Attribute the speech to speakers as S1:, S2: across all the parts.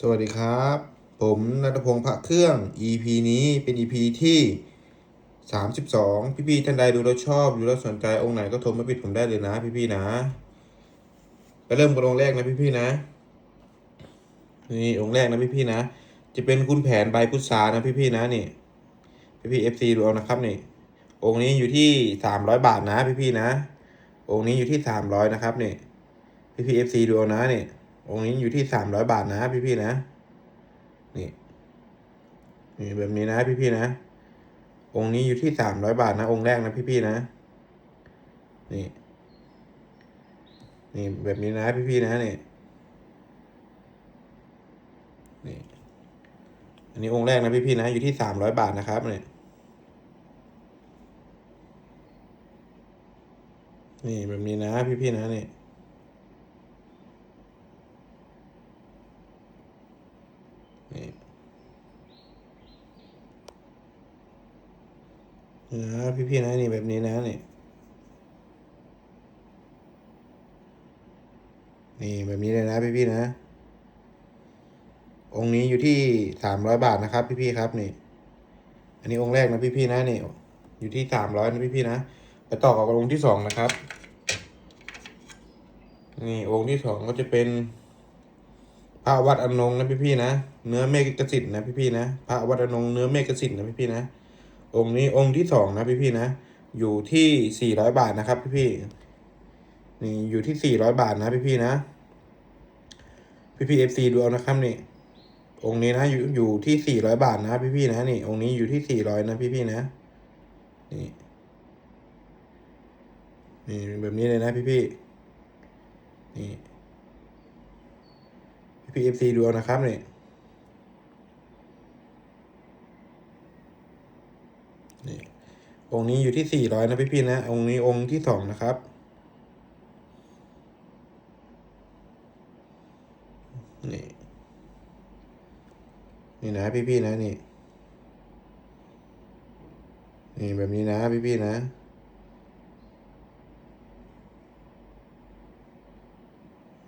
S1: สวัสดีครับ ผมนัทพงศ์พระเครื่อง EP นี้เป็น EP ที่ 32 พี่ๆท่านใดดูแล้วชอบดูแล้วสนใจองค์ไหนก็โทรมาปิดผมได้เลยนะ พี่ๆนะไปเริ่มกับองค์แรกนะพี่ๆนะ นี่องค์แรกนะพี่ๆนะ จะเป็นคุณแผนใบพุทรานะพี่ๆนะนี่พี่ๆ FC ดูเอานะครับนี่ องค์นี้อยู่ที่ 300 บาทนะ พี่ๆนะ องค์นี้อยู่ที่ 300นะครับนี่พี่ๆ FC ดูเอานะนี่ องค์นี้อยู่ที่สามร้อยบาทนะพี่พี่ๆนะ นี่ นี่แบบนี้นะพี่พี่ๆนะ องค์นี้อยู่ที่สามร้อยบาทนะองค์แรกนะพี่พี่ๆนะ นี่ นี่แบบนี้นะพี่พี่ๆนะนี่ นี่ อันนี้องค์แรกนะพี่พี่ๆนะอยู่ที่สามร้อยบาทนะครับเนี่ยนี่แบบนี้นะพี่พี่ๆนะนี่นี่ นะพี่ๆนะนี่แบบนี้นะนี่นี่แบบนี้เลยนะพี่ๆนะ องค์นี้อยู่ที่สามร้อยบาทนะครับ พี่ๆครับนี่ อันนี้องค์แรกนะพี่ๆนะนี่อยู่ที่สามร้อยนะพี่ๆนะไปต่อกับองค์ที่สองนะครับ นี่องค์ที่สองก็จะเป็นพระวัดอนงนะพี่ๆนะเนื้อเมฆกสิทธิ์นะพี่ๆนะพระวัดอนงเนื้อเมฆกสิทธิ์นะพี่ๆนะ องค์นี้องค์ที่สองนะพี่ๆนะ อยู่ที่สี่ร้อยบาทนะครับพี่ๆนี่อยู่ที่สี่ร้อยบาทนะพี่ๆนะ พี่ๆเอฟซีดูเอานะครับนี่ องค์นี้นะอยู่อยู่ที่สี่ร้อยบาทนะพี่ๆนะนี่ องค์นี้อยู่ที่สี่ร้อยนะพี่ๆนะ นี่นี่แบบนี้เลยนะพี่ๆนี่พี่พีเอฟซีดูเอานะครับนี่ องค์นี้อยู่ที่สี่ร้อยนะพี่พี่นะ องค์นี้องค์ที่สองนะครับ นี่ นี่นะพี่พี่นะนี่ นี่แบบนี้นะพี่พี่นะ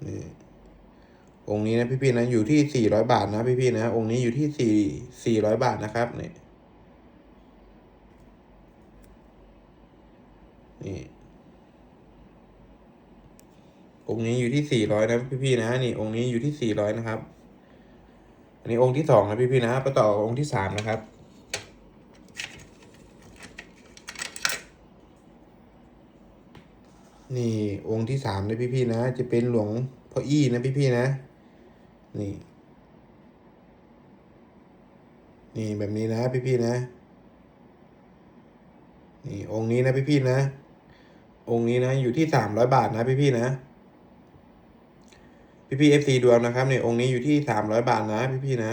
S1: นี่องค์นี้นะพี่ๆนะอยู่ที่สี่ร้อยบาทนะพี่ๆนะองค์นี้อยู่ที่สี่สี่ร้อยบาทนะครับนี่ นี่องค์นี้อยู่ที่สี่ร้อยนะพี่ๆนะนี่องค์นี้อยู่ที่สี่ร้อยนะครับ อันนี้องค์ที่สองนะพี่ๆนะไปต่อองค์ที่สามนะครับนี่องค์ที่สามนะพี่ๆนะ จะเป็นหลวงพ่ออี้นะพี่ๆนะ นี่ นี่แบบนี้นะพี่ๆนะ นี่องค์นี้นะพี่ๆนะ องค์นี้นะอยู่ที่สามร้อยบาทนะพี่ๆนะ พี่ๆเอฟซีดูเอานะครับเนี่ยองค์นี้อยู่ที่สามร้อยบาทนะพี่ๆนะ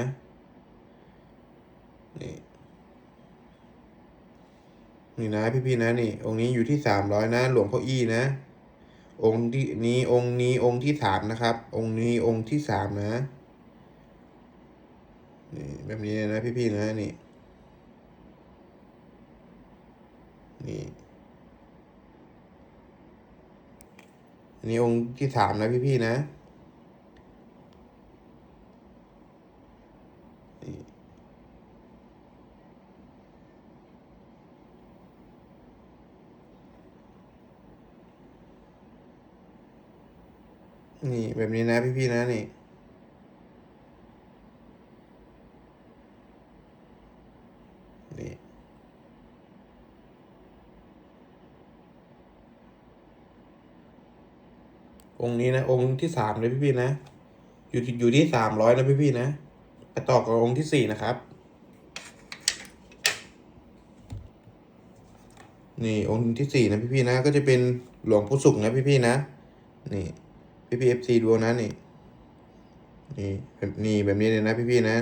S1: นี่นี่นะพี่ๆนะนี่ องค์นี้อยู่ที่สามร้อยนะ หลวงพ่ออี้นะ องค์ที่นี้องค์นี้องค์ที่สามนะครับ องค์นี้องค์ที่สามนะนี่แบบนี้นะพี่ๆนะนี่นี่ นนี้องค์ที่สามนะพี่ๆนะนี่แบบนี้นะพี่ๆนะนี่ องค์นี้นะ องค์ที่สามเลยพี่ๆนะ อยู่ที่อยู่ที่สามร้อยนะพี่ๆนะไปต่อกับองค์ที่สี่นะครับ นี่องค์ที่สี่นะพี่ๆนะ ก็จะเป็นหลวงพ่อสุขนะพี่ๆนะ นี่พี่พี่เอฟซีดูนะนี่ นี่แบบนี่แบบนี้เลยนะพี่พี่นะ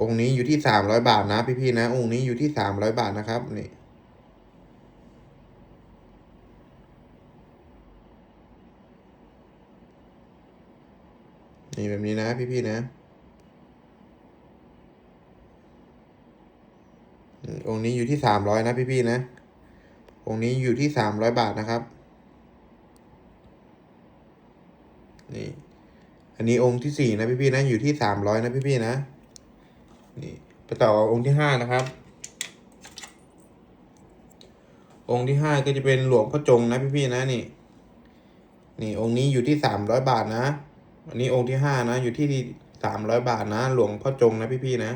S1: องค์นี้อยู่ที่สามร้อยบาทนะพี่พี่นะ องค์นี้อยู่ที่สามร้อยบาทนะครับ นี่ นี่แบบนี้นะพี่พี่ๆนะองค์นี้อยู่ที่สามร้อยนะพี่พี่ๆนะ องค์นี้อยู่ที่สามร้อยบาทนะครับ นี่ อันนี้องค์ที่สี่นะพี่พี่ๆนะ อยู่ที่สามร้อยนะพี่พี่ๆนะ นี่ไปต่อองค์ที่ห้านะครับ องค์ที่ห้าก็จะเป็นหลวงพ่อจงนะพี่พี่ๆนะนี่ นี่องค์นี้อยู่ที่สามร้อยบาทนะ อันนี้องค์ที่ห้านะ อยู่ที่สามร้อยบาทนะ หลวงพ่อจงนะพี่พี่ๆนะ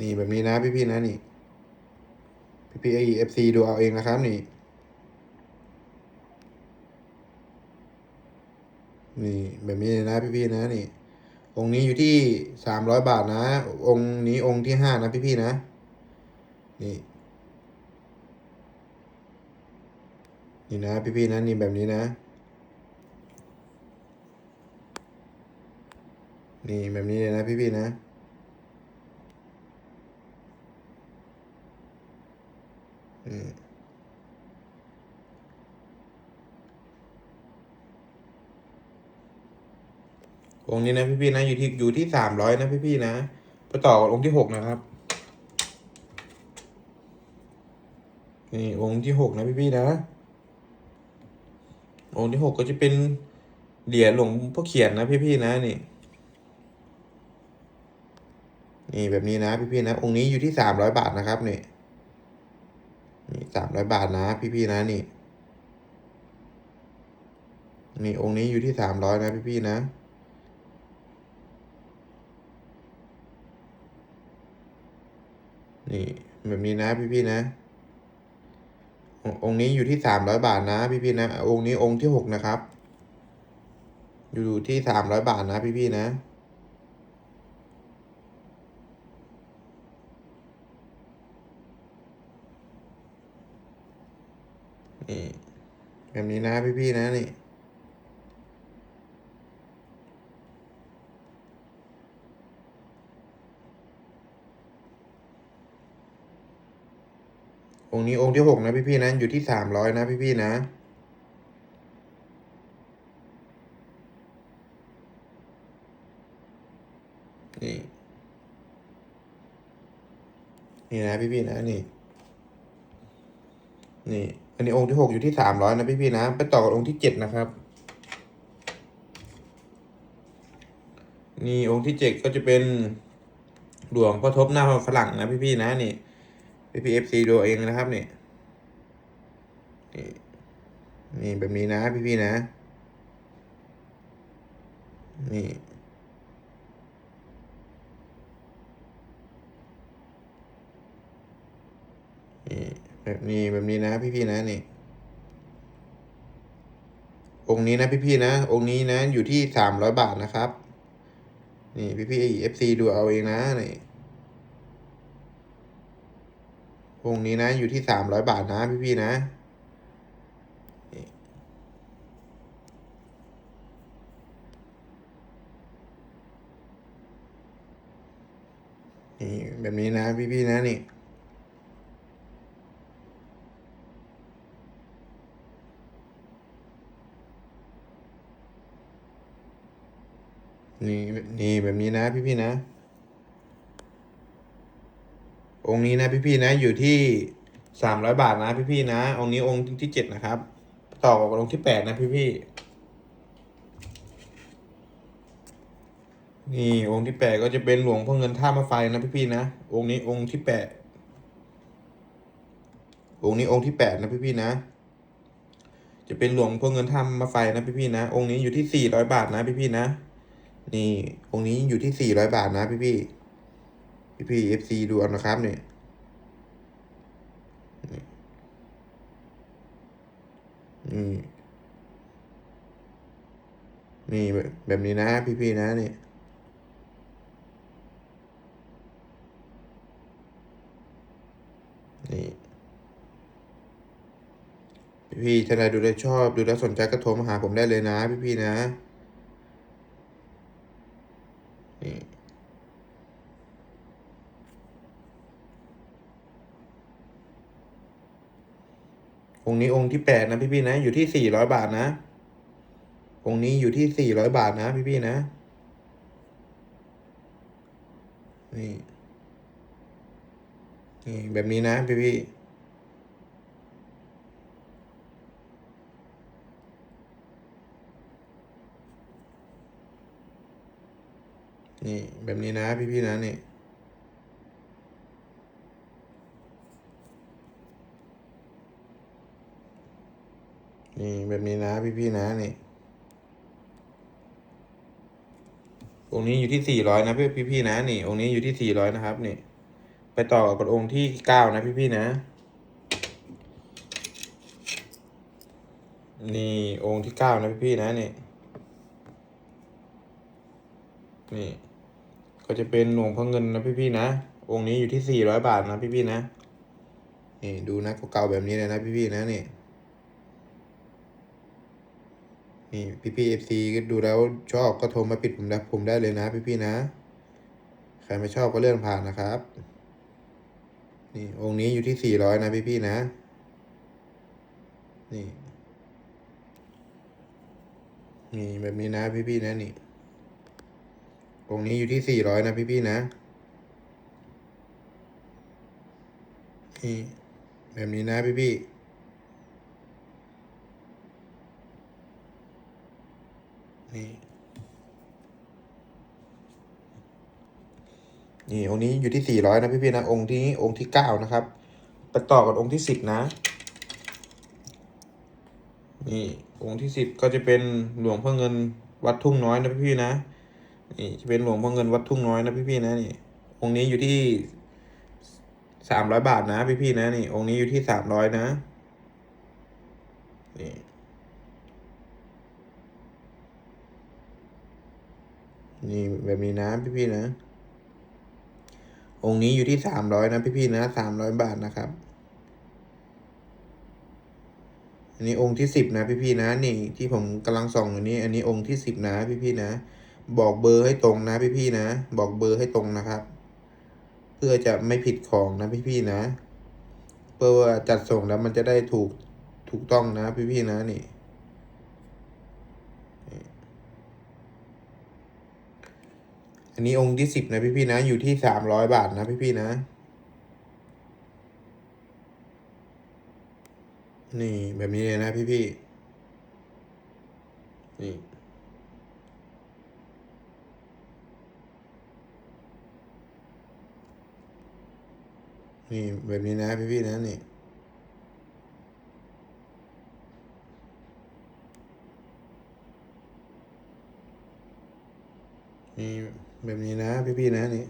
S1: นี่แบบนี้นะพี่พี่ๆนะนี่ พี่พี่เอฟซีดูเอาเองนะครับนี่ นี่แบบนี้นะพี่พี่ๆนะนี่ องค์นี้อยู่ที่สามร้อยบาทนะ องค์นี้องค์ที่ห้านะพี่พี่ๆนะ นี่ นี่นะพี่พี่ๆนะนี่แบบนี้นะ นี่แบบนี้เลยนะพี่พี่ๆนะอืมองค์นี้นะพี่พี่ๆนะอยู่ที่อยู่ที่สามร้อยนะพี่พี่ๆนะไปต่อกับองค์ที่หกนะครับนี่องค์ที่หกนะพี่พี่ๆนะ องค์ที่หกก็จะเป็นเหรียญหลวงพ่อเขียนนะพี่ๆนะนี่ นี่แบบนี้นะพี่ๆนะ องค์นี้อยู่ที่สามร้อยบาทนะครับนี่นี่สามร้อยบาทนะพี่ๆนะนี่ นี่องค์นี้อยู่ที่สามร้อยนะพี่ๆนะนี่แบบนี้นะพี่ๆนะ องค์นี้อยู่ที่สามร้อยบาทนะพี่พี่ๆนะ องค์นี้องค์ที่หกนะครับ อยู่ที่สามร้อยบาทนะพี่พี่ๆนะนี่แบบนี้นะพี่พี่ๆนะนี่ องค์นี้องค์ที่หกนะพี่พี่ๆนะอยู่ที่สามร้อยนะพี่พี่ๆนะนี่นี่นะพี่พี่ๆนะนี่ นี่ อันนี้องค์ที่หกอยู่ที่สามร้อยนะพี่พี่ๆนะ ไปต่อกับองค์ที่เจ็ดนะครับ นี่องค์ที่เจ็ดก็จะเป็นหลวงพ่อทบหน้าฝรั่งนะพี่พี่ๆนะนี่ พี่พีเอฟซีดูเองนะครับนี่นี่นี่แบบนี้นะพี่พี่ๆนะ นี่ นี่แบบนี้แบบนี้นะพี่พี่ๆนะนี่ องค์นี้นะพี่พี่ๆนะ องค์นี้นะอยู่ที่สามร้อยบาทนะครับ นี่พี่พี่เอฟซีดูเอาเองนะนี่ องนี้นะอยู่ที่สามร้อยบาทนะพี่พี่ๆนะนี่แบบนี้นะพี่พี่ๆนะนี่นี่นี่แบบนี้นะพี่พี่ๆนะ องค์นี้นะพี่พี่ๆนะอยู่ที่สามร้อยบาทนะพี่พี่ๆนะ องค์นี้องค์ที่เจ็ดนะครับ ต่อกับองค์ที่แปดนะพี่พี่ๆนี่องค์ที่แปดก็จะเป็นหลวงพ่อเงินท่ามาไฟนะพี่พี่ๆนะ องค์นี้องค์ที่แปดองค์นี้องค์ที่แปดนะพี่พี่ๆนะ จะเป็นหลวงพ่อเงินท่ามาไฟนะพี่พี่ๆนะ องค์นี้อยู่ที่สี่ร้อยบาทนะพี่พี่ๆนะ นี่องค์นี้อยู่ที่สี่ร้อยบาทนะพี่พี่ๆ พี่เอฟซีดูเอานะครับเนี่ยนี่นี่แบบนี้นะพี่พี่ๆนะเนี่ยนี่พี่พี่ๆท่านใดดูแล้วชอบ ดูแล้วสนใจก็โทรมาหาผมได้เลยนะ พี่พี่ๆนะนี่ องนี้องค์ที่แปดนะพี่พี่นะ อยู่ที่สี่ร้อยบาทนะ องนี้อยู่ที่สี่ร้อยบาทนะพี่พี่นะ นี่ นี่แบบนี้นะพี่พี่นี่แบบนี้นะพี่พี่นะนี่ นี่แบบนี้นะพี่ๆนะนี่องค์นี้อยู่ที่สี่ร้อยนะพี่พี่ๆนะนี่ องค์นี้อยู่ที่สี่ร้อยนะครับ นี่ ไปต่อกับองค์ที่เก้านะพี่ๆนะ นี่องค์ที่เก้านะพี่ๆนะนี่ นี่ ก็จะเป็นหลวงพ่อเงินนะพี่ๆนะ องค์นี้อยู่ที่สี่ร้อยบาทนะพี่ๆนะ นี่ดูนะเก่าๆแบบนี้เลยนะพี่ๆนะนี่ นี่พี่พี่เอฟซีดูแล้วชอบก็โทรมาปิดผมได้ผมได้เลยนะ พี่พี่ๆนะ ใครไม่ชอบก็เลื่อนผ่านนะครับ นี่องค์นี้อยู่ที่สี่ร้อยนะพี่พี่ๆนะ นี่นี่แบบนี้นะพี่พี่ๆนะนี่องค์นี้อยู่ที่สี่ร้อยนะพี่พี่ๆนะ นี่แบบนี้นะพี่พี่ นี่นี่องค์นี้อยู่ที่สี่ร้อยนะพี่พี่นะองค์ที่องค์ที่เก้านะครับไปต่อกับองค์ที่สิบนะนี่องค์ที่สิบก็จะเป็นหลวงพ่อเงินวัดทุ่งน้อยนะพี่พี่นะนี่จะเป็นหลวงพ่อเงินวัดทุ่งน้อยนะพี่พี่นะนี่องค์นี้อยู่ที่สามร้อยบาทนะพี่พี่นะนี่องค์นี้อยู่ที่สามร้อยนะนี่ นี่แบบนี้นะพี่ๆนะ องค์นี้อยู่ที่สามร้อยนะพี่ๆนะสามร้อยบาทนะครับ อันนี้องค์ที่สิบนะพี่ๆนะ นี่ที่ผมกำลังส่องอยู่นี้ อันนี้องค์ที่สิบนะพี่ๆนะ บอกเบอร์ให้ตรงนะพี่ๆนะ บอกเบอร์ให้ตรงนะครับ เพื่อจะไม่ผิดของนะพี่ๆนะ เพื่อว่าจัดส่งแล้วมันจะได้ถูกถูกต้องนะพี่ๆนะนี่ อันนี้องค์ที่สิบนะพี่ๆนะ อยู่ที่สามร้อยบาทนะพี่ๆนะ นี่แบบนี้เลยนะพี่ๆนี่นี่แบบนี้นะพี่ๆนะนี่นี่ แบบนี้นะพี่ๆนะนี่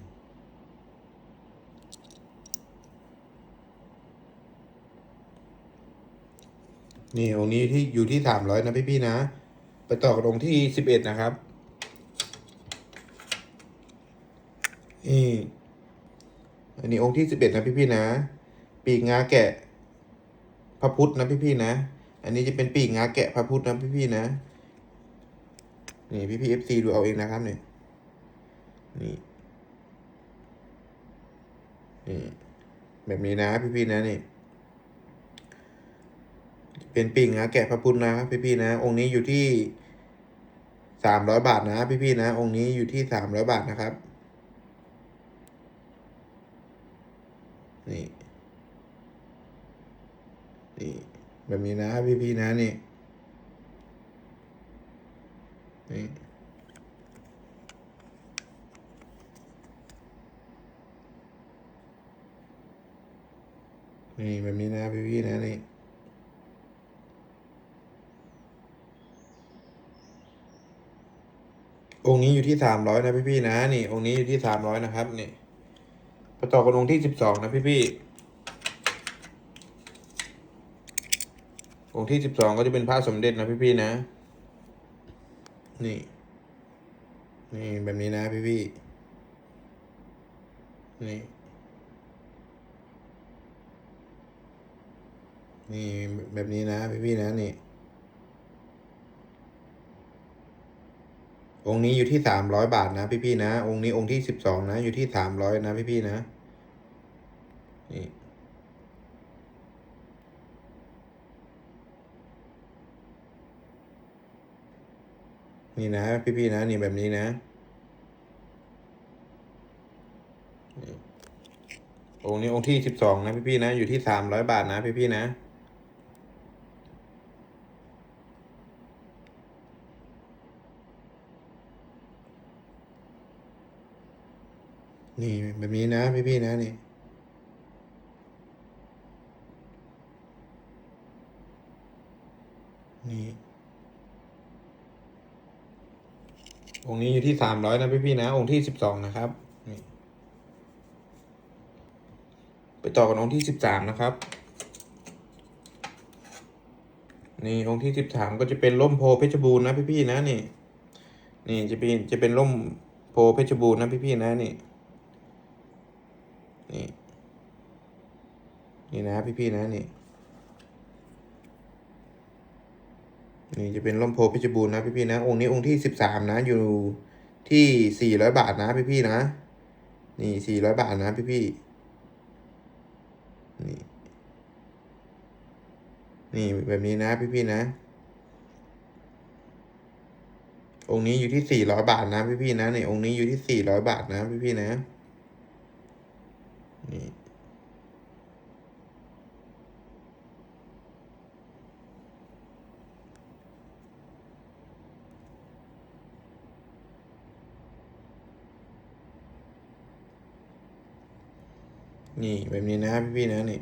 S1: นี่องค์นี้ที่อยู่ที่สามร้อยนะพี่ๆนะ ไปต่อกับองค์ที่สิบเอ็ดนะครับนี่อันนี้องค์ที่สิบเอ็ดนะพี่ๆนะ ปีกงาแกะ พระพุทธนะพี่ๆนะ อันนี้จะเป็นปีกงาแกะพระพุทธนะพี่ๆนะ นี่พี่ๆเอฟซีดูเอาเองนะครับเนี่ย นี่นี่แบบนี้นะพี่ๆนะนี่ เป็นปิ่งนะแกะพระพุทธนะพี่ๆนะ องค์นี้อยู่ที่สามร้อยบาทนะพี่ๆนะ องค์นี้อยู่ที่สามร้อยบาทนะครับ นี่นี่แบบนี้นะพี่ๆนะนี่นี่ นี่แบบนี้นะพี่ๆนะนี่องค์นี้อยู่ที่สามร้อยนะพี่พี่นะนี่องค์นี้อยู่ที่สามร้อยนะครับนี่ไปต่อกับองค์ที่สิบสองนะพี่พี่องค์ที่สิบสองก็จะเป็นพระสมเด็จนะพี่พี่นะ นี่ นี่แบบนี้นะพี่พี่นี่ นี่แบบนี้นะพี่พี่ๆนะนี่ องค์นี้อยู่ที่สามร้อยบาทนะพี่ๆนะ องค์นี้องค์ที่สิบสองนะ อยู่ที่สามร้อยนะพี่ๆนะ นี่นี่นะพี่ๆนะนี่แบบนี้นะ องค์นี้องค์ที่สิบสองนะพี่ๆนะ อยู่ที่สามร้อยบาทนะพี่ๆนะ นี่แบบนี้นะพี่ๆนะนี่นี่องค์นี้อยู่ที่สามร้อยนะพี่ๆนะ องค์ที่สิบสองนะครับนี่ไปต่อกันองค์ที่สิบสามนะครับ นี่องค์ที่สิบสามก็จะเป็นร่มโพเพชรบูรณ์นะพี่ๆนะนี่ นี่จะเป็นจะเป็นร่มโพเพชรบูรณ์นะพี่ๆนะนี่ นี่ นี่นะพี่ๆนะนี่ นี่จะเป็นร่มโพพชรบูรณ์นะพี่ๆนะ องค์นี้องค์ที่สิบสามนะ อยู่ที่สี่ร้อยบาทนะพี่ๆนะ นี่สี่ร้อยบาทนะพี่ๆนี่ นี่แบบนี้นะพี่ๆนะองค์นี้อยู่ที่สี่ร้อยบาทนะพี่ๆนะนี่องค์นี้อยู่ที่สี่ร้อยบาทนะพี่ๆนะ นี่นี่แบบนี้นะพี่ๆนะนี่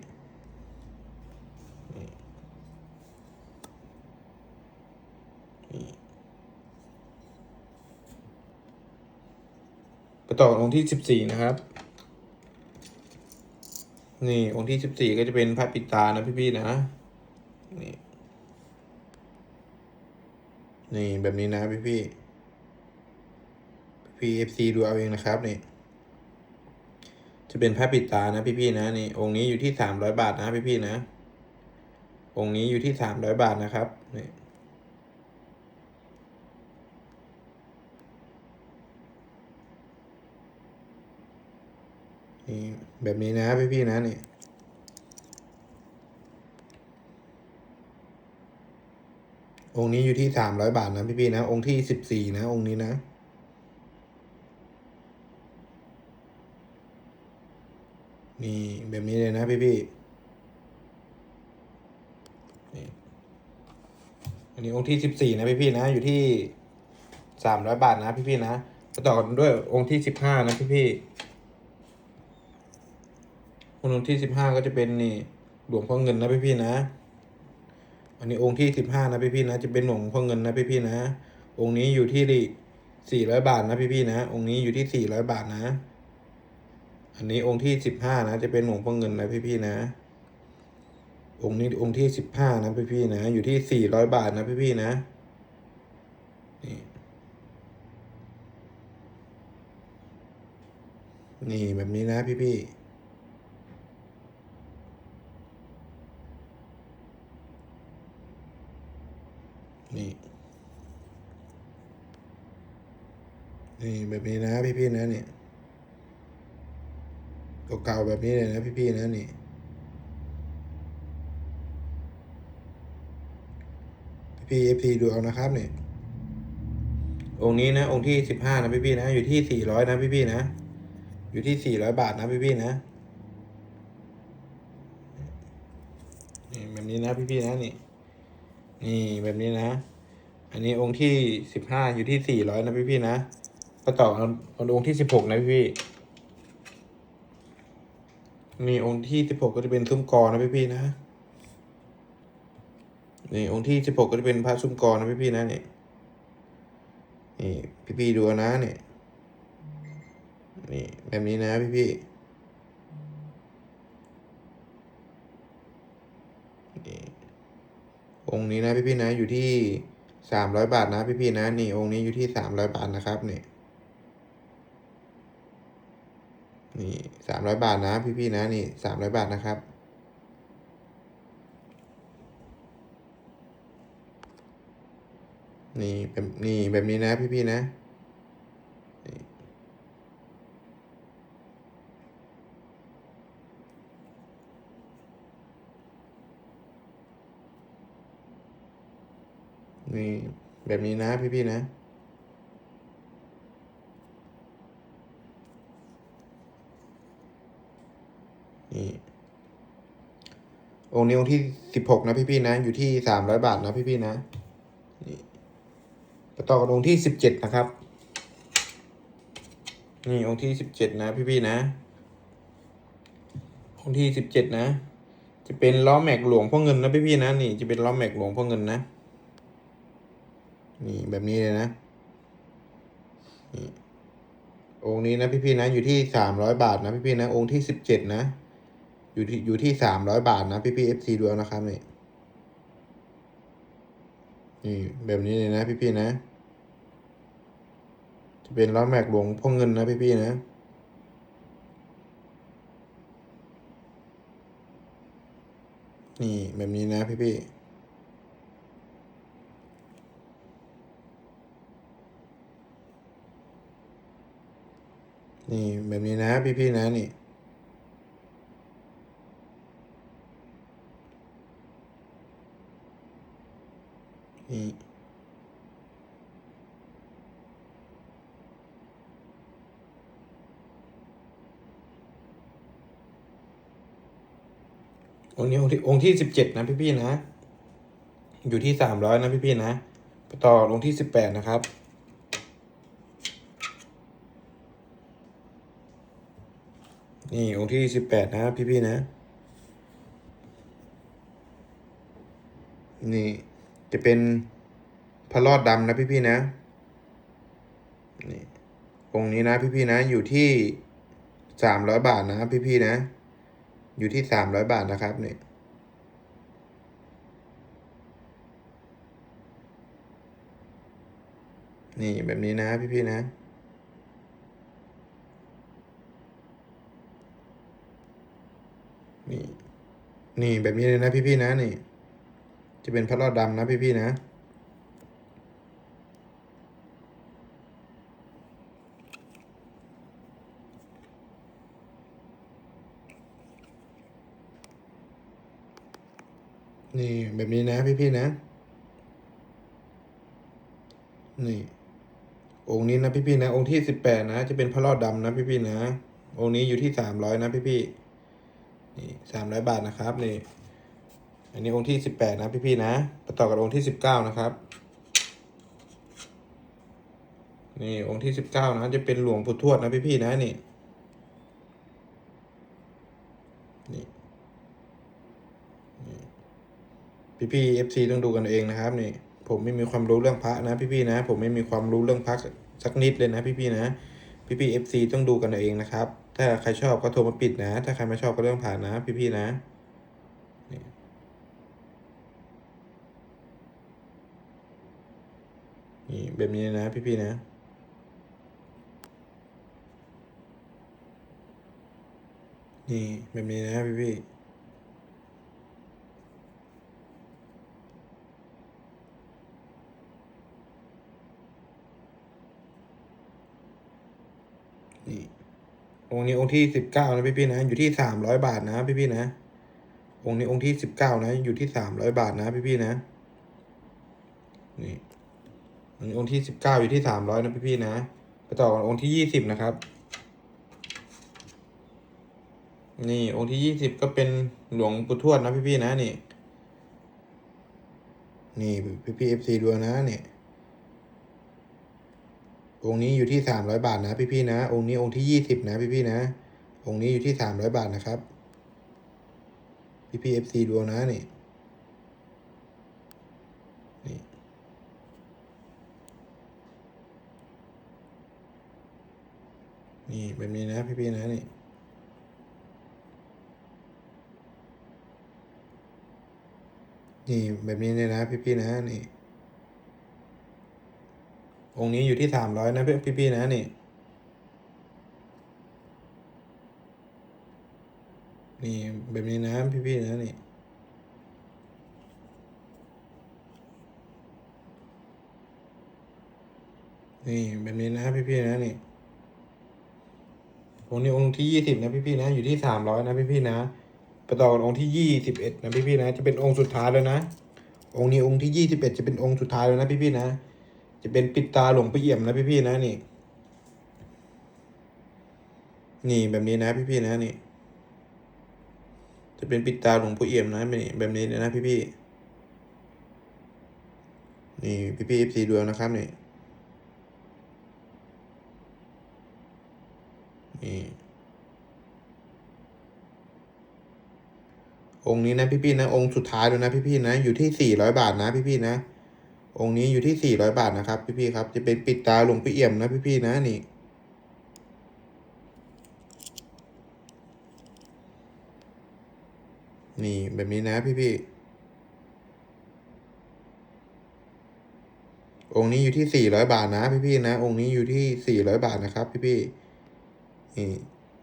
S1: นี่นี่ไปต่อองที่สิบสี่นะครับ นี่องค์ที่สิบสี่ก็จะเป็นพระปิตานะพี่ๆนะ นี่ นี่แบบนี้นะพี่พี่พี่เอฟซีดูเอาเองนะครับนี่ จะเป็นพระปิตานะพี่ๆนะนี่ องค์นี้อยู่ที่สามร้อยบาทนะพี่ๆนะ องค์นี้อยู่ที่สามร้อยบาทนะครับนี่ นี่แบบนี้นะพี่ๆนะนี่องค์นี้อยู่ที่สามร้อยบาทนะพี่ๆนะ องค์ที่สิบสี่นะ องค์นี้นะ นี่แบบนี้เลยนะพี่พี่ๆนี่อันนี้องค์ที่สิบสี่นะพี่พี่ๆนะ อยู่ที่สามร้อยบาทนะพี่พี่ๆนะไปต่อกันด้วยองค์ที่สิบห้านะพี่พี่ๆ องค์ที่สิบห้าก็จะเป็นนี่หลวงพ่อเงินนะพี่พี่นะ อันนี้องค์ที่สิบห้านะพี่พี่นะ จะเป็นหลวงพ่อเงินนะพี่พี่นะ องค์นี้อยู่ที่สี่ร้อยบาทนะพี่พี่นะ องค์นี้อยู่ที่สี่ร้อยบาทนะ อันนี้องค์ที่สิบห้านะ จะเป็นหลวงพ่อเงินนะพี่ๆนะ องค์นี้องค์ที่สิบห้านะพี่ๆนะ อยู่ที่สี่ร้อยบาทนะพี่ๆนะ นี่นี่แบบนี้นะพี่ๆ นี่ นี่ แบบนี้นะพี่ๆนะเนี่ยเก่าๆแบบนี้เลยนะพี่ๆนะนี่พี่เอฟซีดูเอานะครับเนี่ยองค์นี้นะ องค์ที่สิบห้านะพี่ๆนะ อยู่ที่สี่ร้อยนะพี่ๆนะ อยู่ที่สี่ร้อยบาทนะพี่ๆนะนี่แบบนี้นะพี่ๆนะนี่ นี่แบบนี้นะ อันนี้องค์ที่สิบห้าอยู่ที่สี่ร้อยนะพี่ๆนะประต่อกันองค์ที่สิบหกนะพี่ๆนี่องค์ที่สิบหกก็จะเป็นซุ้มกอนะพี่พี่นะนี่องค์ที่สิบหกก็จะเป็นพระซุ้มกอนะพี่พี่นะเนี่ยนี่พี่พี่ดูนะเนี่ยนี่แบบนี้นะพี่พี่ๆนี่ องค์นี้นะพี่พี่ๆนะอยู่ที่สามร้อยบาทนะพี่พี่ๆนะนี่องค์นี้อยู่ที่สามร้อยบาทนะครับนี่นี่สามร้อยบาทนะพี่ๆนะนี่สามร้อยบาทนะครับนี่แบบนี่แบบนี้นะพี่ๆนะ นี่แบบนี้นะพี่ๆนะ นี่องค์นี้องค์ที่สิบหกนะพี่ๆนะ อยู่ที่สามร้อยบาทนะพี่ๆนะ นี่ไปต่อกับองค์ที่สิบเจ็ดนะครับ นี่องค์ที่สิบเจ็ดนะพี่ๆนะ องค์ที่สิบเจ็ดนะ จะเป็นล้อแม็กหลวงพ่อเงินนะพี่ๆนะ นี่จะเป็นล้อแม็กหลวงพ่อเงินนะ นี่แบบนี้เลยนะนี่องค์นี้นะพี่ๆนะอยู่ที่สามร้อยบาทนะพี่ๆนะองค์ที่สิบเจ็ดนะ อยู่ที่อยู่ที่สามร้อยบาทนะพี่ๆเอฟซีดูเอานะครับนี่นี่แบบนี้เลยนะพี่ๆนะ จะเป็นล้อแม็กหลวงพ่อเงินนะพี่ๆนะนี่แบบนี้นะพี่ๆ นี่ แบบนี้นะพี่ๆนะนี่ นี่องค์นี้องค์ที่องค์ที่สิบเจ็ดนะพี่ๆนะ อยู่ที่สามร้อยนะพี่ๆนะไปต่อองค์ที่สิบแปดนะครับ นี่องค์ที่สิบแปดนะพี่ๆนะ นี่จะเป็นพระรอดดำนะพี่ๆนะ นี่องค์นี้นะพี่ๆนะ อยู่ที่สามร้อยบาทนะพี่ๆนะ อยู่ที่สามร้อยบาทนะครับนี่นี่แบบนี้นะพี่ๆนะ นี่ นี่แบบนี้เลยนะพี่ๆนะนี่ จะเป็นพระรอดดำนะพี่ๆนะ นี่แบบนี้นะพี่ๆนะ นี่องค์นี้นะพี่ๆนะ องค์ที่สิบแปดนะ จะเป็นพระรอดดำนะพี่ๆนะ องค์นี้อยู่ที่สามร้อยนะพี่ๆ นี่สามร้อยบาทนะครับนี่อันนี้องค์ที่สิบแปดนะพี่ๆนะไปต่อกับองค์ที่สิบเก้านะครับนี่องค์ที่สิบเก้านะจะเป็นหลวงปู่ทวดนะพี่ๆนะนี่นี่พี่พี่เอฟซีต้องดูกันเองนะครับนี่ ผมไม่มีความรู้เรื่องพระนะ พี่ๆนะ ผมไม่มีความรู้เรื่องพระสักนิดเลยนะ พี่ๆนะ พี่พี่เอฟซีต้องดูกันเองนะครับ ถ้าใครชอบก็โทรมาปิดนะ ถ้าใครไม่ชอบก็เรื่องผ่านนะ พี่พี่ๆนะนี่แบบนี้นะพี่พี่ๆนะนี่แบบนี้นะพี่พี่นี่ องค์นี้องค์ที่สิบเก้านะพี่พี่นะ อยู่ที่สามร้อยบาทนะพี่พี่นะ องค์นี้องค์ที่สิบเก้านะ อยู่ที่สามร้อยบาทนะพี่พี่นะ นี่องค์ที่สิบเก้าอยู่ที่สามร้อยนะพี่พี่นะ ไปต่อกันองค์ที่ยี่สิบนะครับ นี่องค์ที่ยี่สิบก็เป็นหลวงปู่ทวดนะพี่พี่นะนี่ นี่พี่พี่เอฟซีดูนะเนี่ย องค์นี้อยู่ที่สามร้อยบาทนะพี่พี่ๆนะ องค์นี้องค์ที่ยี่สิบนะพี่พี่ๆนะ องค์นี้อยู่ที่สามร้อยบาทนะครับ พี่พี่เอฟซีดูนะนี่นี่นี่แบบนี้นะพี่พี่ๆนะนี่นี่แบบนี้เลยนะพี่พี่ๆนะนี่ องค์นี้อยู่ที่สามร้อยนะพี่พี่ๆนะนี่ นี่แบบนี้นะพี่พี่ๆนะนี่นี่แบบนี้นะพี่พี่ๆนะนี่องค์นี้องค์ที่ยี่สิบนะพี่พี่ๆนะอยู่ที่สามร้อยนะพี่พี่ๆนะไปต่อกับองค์ที่ยี่สิบเอ็ดนะพี่พี่ๆนะ จะเป็นองค์สุดท้ายแล้วนะ องค์นี้องค์ที่ยี่สิบเอ็ดจะเป็นองค์สุดท้ายแล้วนะพี่พี่ๆนะ จะเป็นปิดตาหลวงไปเอี่ยมนะพี่ๆนะนี่ นี่แบบนี้นะพี่ๆนะนี่ จะเป็นปิดตาหลวงผู้เอี่ยมนะนี่แบบนี้นะพี่ๆนี่พี่ๆเอฟซีดูนะครับนี่นี่องค์นี้นะพี่ๆนะองค์สุดท้ายด้วยนะพี่ๆนะอยู่ที่สี่ร้อยบาทนะพี่ๆนะ องค์นี้อยู่ที่สี่ร้อยบาทนะครับ พี่ๆครับ จะเป็นปิดตาหลวงพี่เอี่ยมนะพี่ๆนะนี่ นี่แบบนี้นะพี่ๆองค์นี้อยู่ที่สี่ร้อยบาทนะพี่ๆนะ องค์นี้อยู่ที่สี่ร้อยบาทนะครับ พี่ๆนี่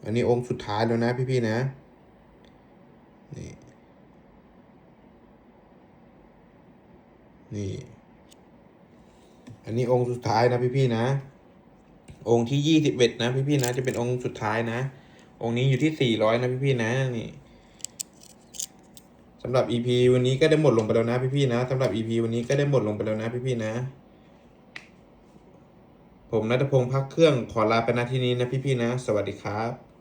S1: อันนี้องค์สุดท้ายแล้วนะพี่ๆนะ นี่ นี่ อันนี้องค์สุดท้ายนะพี่ๆนะ องค์ที่ยี่สิบเอ็ดนะพี่ๆนะ จะเป็นองค์สุดท้ายนะ องค์นี้อยู่ที่สี่ร้อยนะพี่ๆนะนี่สำหรับ EP วันนี้ก็ได้หมดลงไปแล้วนะพี่ๆนะสำหรับ EP วันนี้ก็ได้หมดลงไปแล้วนะพี่ๆนะ ผมนัทพงศ์พักเครื่องขอลาไปณที่นี้นะพี่ๆนะ สวัสดีครับ